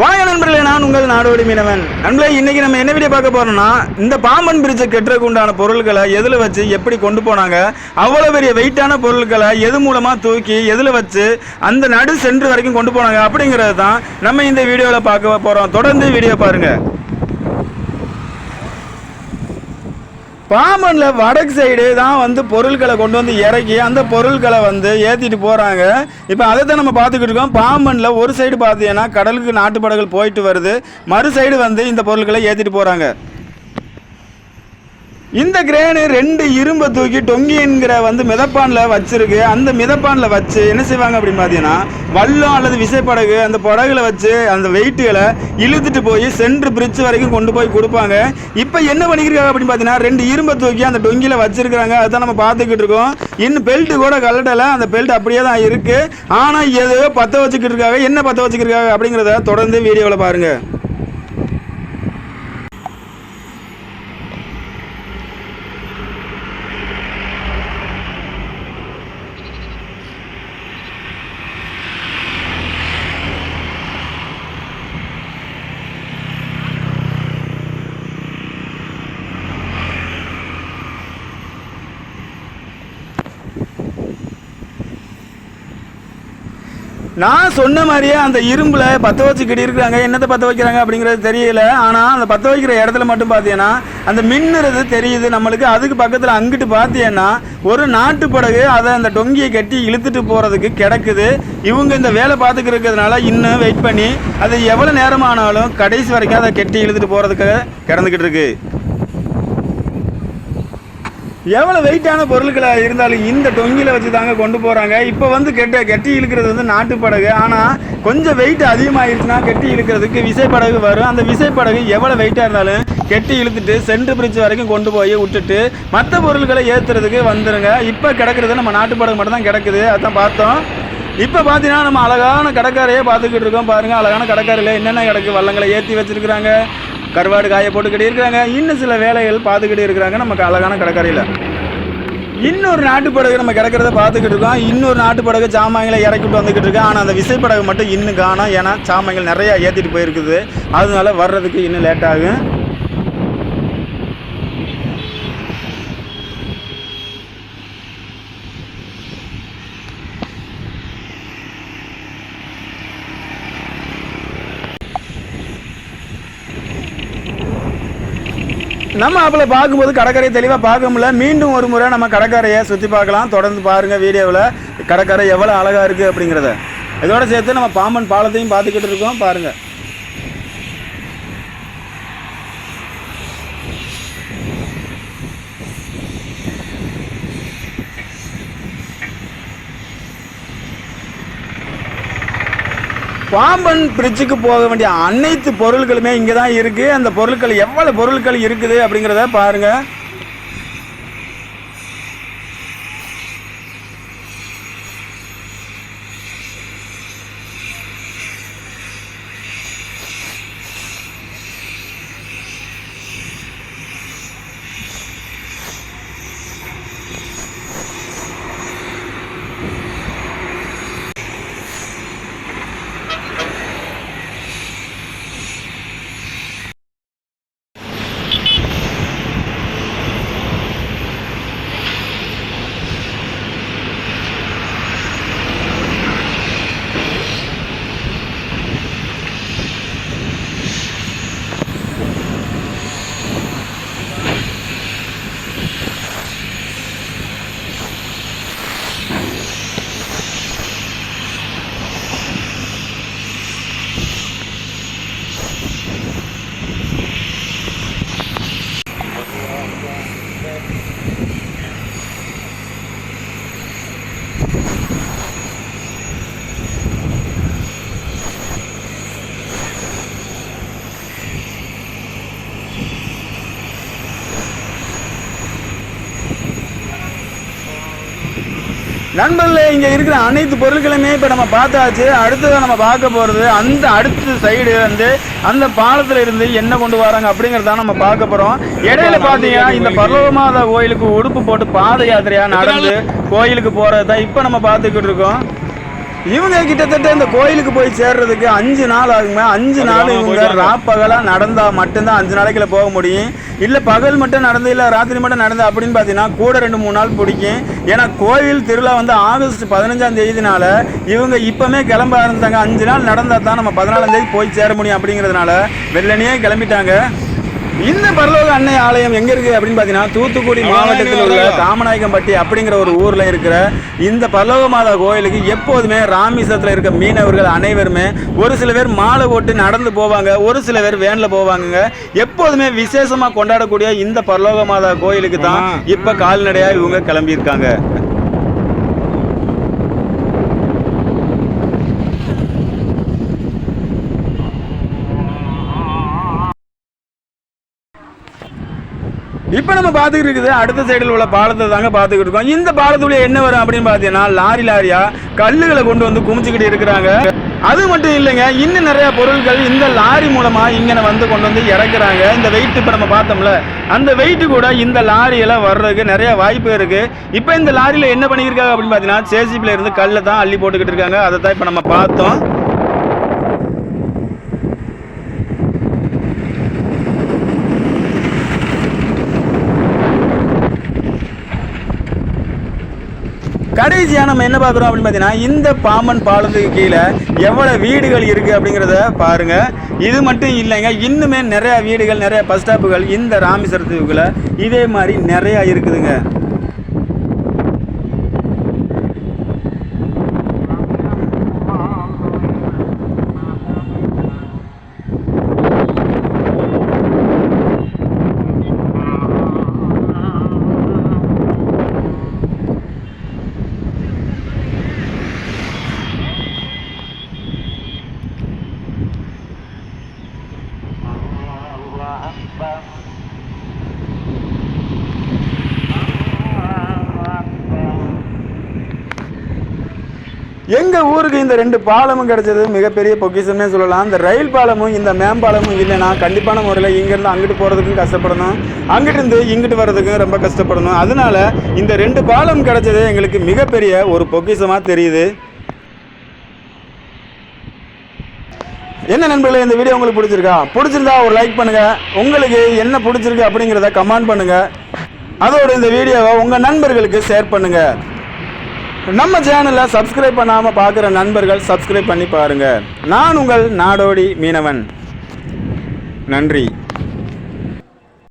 வாங்க நண்பர்களே நான் உங்கள் நாடோடி மீனவன். நண்பர்களே இன்றைக்கி நம்ம என்ன வீடியோ பார்க்க போகிறோம்னா இந்த பாம்பன் பிரிட்ஜை கட்டுறதுக்கு உண்டான பொருட்களை எதில் வச்சு எப்படி கொண்டு போனாங்க அவ்வளோ பெரிய வெயிட்டான பொருட்களை எது மூலமாக தூக்கி எதில் வச்சு அந்த நடு சென்று வரைக்கும் கொண்டு போனாங்க அப்படிங்கிறது தான் நம்ம இந்த வீடியோவில் பார்க்க போகிறோம் தொடர்ந்து வீடியோ பாருங்கள் பாம்பனில் வடக்கு சைடு தான் வந்து பொருட்களை கொண்டு வந்து இறக்கி அந்த பொருட்களை வந்து ஏற்றிட்டு போகிறாங்க இப்போ அதை தான் நம்ம பார்த்துக்கிட்டு இருக்கோம். பாம்பனில் ஒரு சைடு பார்த்தீங்கன்னா கடலுக்கு நாட்டுப்படகுகள் போயிட்டு வருது. மறு சைடு வந்து இந்த பொருட்களை ஏற்றிட்டு போகிறாங்க இந்த கிரேனு ரெண்டு இரும்பை தூக்கி டொங்கிங்கிற வந்து மிதப்பானில் வச்சிருக்கு. அந்த மிதப்பானில் வச்சு என்ன செய்வாங்க அப்படின்னு பார்த்தீங்கன்னா வல்லம் அல்லது விசைப்படகு அந்த படகுல வச்சு அந்த வெயிட்டுகளை இழுத்துட்டு போய் சென்ட்ரு பிரிட்ஜ் வரைக்கும் கொண்டு போய் கொடுப்பாங்க. இப்போ என்ன பண்ணிக்கிறாங்க அப்படின்னு பார்த்தீங்கன்னா ரெண்டு இரும்பை தூக்கி அந்த டொங்கியில் வச்சிருக்கிறாங்க. அதுதான் நம்ம பார்த்துக்கிட்டு இருக்கோம். இன்னும் பெல்ட்டு கூட கலட்டலை அந்த பெல்ட் அப்படியே தான் இருக்குது ஆனால் எதோ பற்ற வச்சுக்கிட்டு இருக்காங்க. என்ன பற்ற வச்சுக்கிட்டு இருக்காங்க அப்படிங்கிறத தொடர்ந்து வீடியோவில் பாருங்கள் நான் சொன்ன மாதிரியே அந்த இரும்புல பற்ற வச்சுக்கிட்டு இருக்கிறாங்க என்னத்தை பற்ற வைக்கிறாங்க அப்படிங்கிறது தெரியல. ஆனால் அந்த பற்ற வைக்கிற இடத்துல மட்டும் பார்த்தீங்கன்னா அந்த மின்னுறது தெரியுது நம்மளுக்கு. அதுக்கு பக்கத்தில் அங்கிட்டு பார்த்தீங்கன்னா ஒரு நாட்டு படகு அதை அந்த டொங்கியை கட்டி இழுத்துட்டு போகிறதுக்கு கிடக்குது. இவங்க இந்த வேலை பார்த்துக்கிறதுனால இன்னும் வெயிட் பண்ணி அது எவ்வளோ நேரமானாலும் கடைசி வரைக்கும் அதை கட்டி இழுத்துட்டு போகிறதுக்கு கிடந்துக்கிட்டு இருக்கு. எவ்வளோ வெயிட்டான பொருட்களாக இருந்தாலும் இந்த டொங்கியில் வச்சு தாங்க கொண்டு போகிறாங்க இப்போ வந்து கெட்ட கெட்டி இழுக்கிறது வந்து நாட்டு படகு ஆனால் கொஞ்சம் வெயிட் அதிகமாகிருச்சுன்னா கெட்டி இழுக்கிறதுக்கு விசைப்படகு வரும். அந்த விசைப்படகு எவ்வளோ வெயிட்டாக இருந்தாலும் கெட்டி இழுத்துட்டு சென்ட்ரு பிரிட்ஜ் வரைக்கும் கொண்டு போய் விட்டுட்டு மற்ற பொருட்களை ஏற்றுறதுக்கு வந்துடுங்க இப்போ கிடக்கிறது நம்ம நாட்டு படகு மட்டும் தான் கிடக்குது. அதான் பார்த்தோம். இப்போ பார்த்தீங்கன்னா நம்ம அழகான கடற்கரையே பார்த்துக்கிட்டு இருக்கோம். பாருங்கள் அழகான கடற்கரையில் என்னென்ன கிடக்கு? வள்ளங்களை ஏற்றி வச்சிருக்கிறாங்க. கருவாடு காய போட்டுக்கிட்டே இருக்கிறாங்க. இன்னும் சில வேலைகள் பார்த்துக்கிட்டே இருக்கிறாங்க நமக்கு அழகான கடற்கரையில். இன்னொரு நாட்டுப்படகு நம்ம கிடக்கிறத பார்த்துக்கிட்டு இருக்கோம். இன்னொரு நாட்டுப்படகு சாமான்களை இறக்கிட்டு வந்துக்கிட்டு இருக்கோம் ஆனால் அந்த விசைப்படகு மட்டும் இன்னும் காணோம். ஏன்னா சாமான்கள் நிறையா ஏற்றிட்டு போயிருக்குது. அதனால வர்றதுக்கு இன்னும் லேட்டாகும் நம்ம அப்பல பார்க்கும்போது கடற்கரையை தெளிவாக பார்க்க முடியல. மீண்டும் ஒரு முறை நம்ம கடற்கரையை சுற்றி பார்க்கலாம். தொடர்ந்து பாருங்கள் வீடியோவில் கடற்கரை எவ்வளோ அழகாக இருக்குது அப்படிங்கிறத. இதோட சேர்த்து நம்ம பாம்பன் பாலத்தையும் பார்த்துக்கிட்டு இருக்கோம். பாருங்கள் பாம்பன் பிரிட்ஜுக்கு போக வேண்டிய அனைத்து பொருட்களுமே இங்கே தான் இருக்குது அந்த பொருட்கள் எவ்வளோ பொருட்கள் இருக்குது அப்படிங்கிறத பாருங்கள் நண்பர்கள் இங்கே இருக்கிற அனைத்து பொருட்களுமே இப்போ நம்ம பார்த்தாச்சு. அடுத்ததாக நம்ம பார்க்க போகிறது அந்த அடுத்த சைடு வந்து அந்த பாலத்தில் இருந்து என்ன கொண்டு வராங்க அப்படிங்கிறத நம்ம பார்க்க போகிறோம் இடையில பார்த்தீங்கன்னா இந்த பர்வமாதா கோயிலுக்கு உடுப்பு போட்டு பாத யாத்திரையாக நடந்து கோயிலுக்கு போகிறது தான் இப்போ நம்ம பார்த்துக்கிட்டு இருக்கோம். இவங்க கிட்டத்தட்ட இந்த கோயிலுக்கு போய் சேர்றதுக்கு அஞ்சு நாள் ஆகுங்க அஞ்சு நாள் வாங்க, இவங்க போயிட்டு வாங்க. ராப்பகலா நடந்தா மட்டும்தான் அஞ்சு நாளைக்குள்ள போக முடியும். இல்ல பகல் மட்டும் நடந்து இல்ல ராத்திரி மட்டும் நடந்து அப்படின்னு பாத்தீங்கன்னா கூட ரெண்டு மூணு நாள் பிடிக்கும். ஏன்னா கோயில் திருவிழா வந்து ஆகஸ்ட் பதினஞ்சாம் தேதினால இவங்க இப்பமே கிளம்ப ஆரம்பிச்சாங்க. அஞ்சு நாள் நடந்தா தான் நம்ம பதினாலாம் தேதி போய் சேர முடியும் அப்படிங்கிறதுனால வெள்ளனையே கிளம்பிட்டாங்க. இந்த பரலோக அன்னை ஆலயம் எங்க இருக்கு அப்படின்னு பாத்தீங்கன்னா தூத்துக்குடி மாவட்டத்தில் உள்ள காமநாயக்கம்பட்டி அப்படிங்கிற ஒரு ஊர்ல இருக்கிற இந்த பரலோக மாதா கோயிலுக்கு எப்போதுமே ராமேஸ்வரத்தில் இருக்க மீனவர்கள் அனைவருமே ஒரு சில பேர் மாலை போட்டு நடந்து போவாங்க ஒரு சில பேர் வேன்ல போவாங்க எப்போதுமே விசேஷமா கொண்டாடக்கூடிய இந்த பரலோக மாதா கோயிலுக்கு தான். இப்ப கால்நடையா இவங்க கிளம்பி இப்போ நம்ம பார்த்துக்கிட்டு இருக்குது அடுத்த சைடில் உள்ள பாலத்தை தாங்க பார்த்துக்கிட்டு இருக்கோம். இந்த பாலத்துடைய என்ன வரும் அப்படின்னு பார்த்தீங்கன்னா லாரி லாரியாக கல்லுகளை கொண்டு வந்து குமிச்சுக்கிட்டு இருக்கிறாங்க. அது மட்டும் இல்லைங்க இன்னும் நிறைய பொருட்கள் இந்த லாரி மூலமா இங்கே வந்து கொண்டு வந்து இறக்குறாங்க. இந்த வெயிட் இப்போ நம்ம பார்த்தோம்ல அந்த வெயிட்டு கூட இந்த லாரியில வர்றதுக்கு நிறைய வாய்ப்பு இருக்கு. இப்போ இந்த லாரியில என்ன பண்ணியிருக்காங்க அப்படின்னு பார்த்தீங்கன்னா சேசிபில இருந்து கல்லை தான் அள்ளி போட்டுக்கிட்டு இருக்காங்க. அதை தான் இப்போ நம்ம பார்த்தோம். கடைசியாக நம்ம என்ன பார்க்குறோம் அப்படின்னு பார்த்தீங்கன்னா இந்த பாம்பன் பாலத்துக்கு கீழே எவ்வளோ வீடுகள் இருக்குது அப்படிங்கிறத பாருங்கள் இது மட்டும் இல்லைங்க இன்னுமே நிறையா வீடுகள் நிறையா பஸ் ஸ்டாப்புகள் இந்த ராமேஸ்வரத்துக்குள்ளே இதே மாதிரி நிறையா இருக்குதுங்க. எங்கள் ஊருக்கு இந்த ரெண்டு பாலமும் கிடைச்சது? மிகப்பெரிய பொக்கிஷம்னே சொல்லலாம். இந்த ரயில் பாலமும் இந்த மேம்பாலமும் இல்லைன்னா கண்டிப்பான முறையில் இங்கேருந்து அங்கிட்டு போகிறதுக்கும் கஷ்டப்படணும். அங்கிட்டிருந்து இங்கிட்டு வர்றதுக்கும் ரொம்ப கஷ்டப்படணும். அதனால இந்த ரெண்டு பாலம் கிடைச்சது எங்களுக்கு மிகப்பெரிய ஒரு பொக்கிஷமாக தெரியுது. என்ன நண்பர்களே இந்த வீடியோ உங்களுக்கு பிடிச்சிருக்கா? பிடிச்சிருந்தா ஒரு லைக் பண்ணுங்கள் உங்களுக்கு என்ன பிடிச்சிருக்கு அப்படிங்கிறத கமெண்ட் பண்ணுங்கள் அதோடு இந்த வீடியோவை உங்கள் நண்பர்களுக்கு ஷேர் பண்ணுங்கள் நம்ம சேனலை சப்ஸ்கிரைப் பண்ணாமல் பார்க்குற நண்பர்கள் சப்ஸ்கிரைப் பண்ணி பாருங்கள் நான் உங்கள் நாடோடி மீனவன். நன்றி.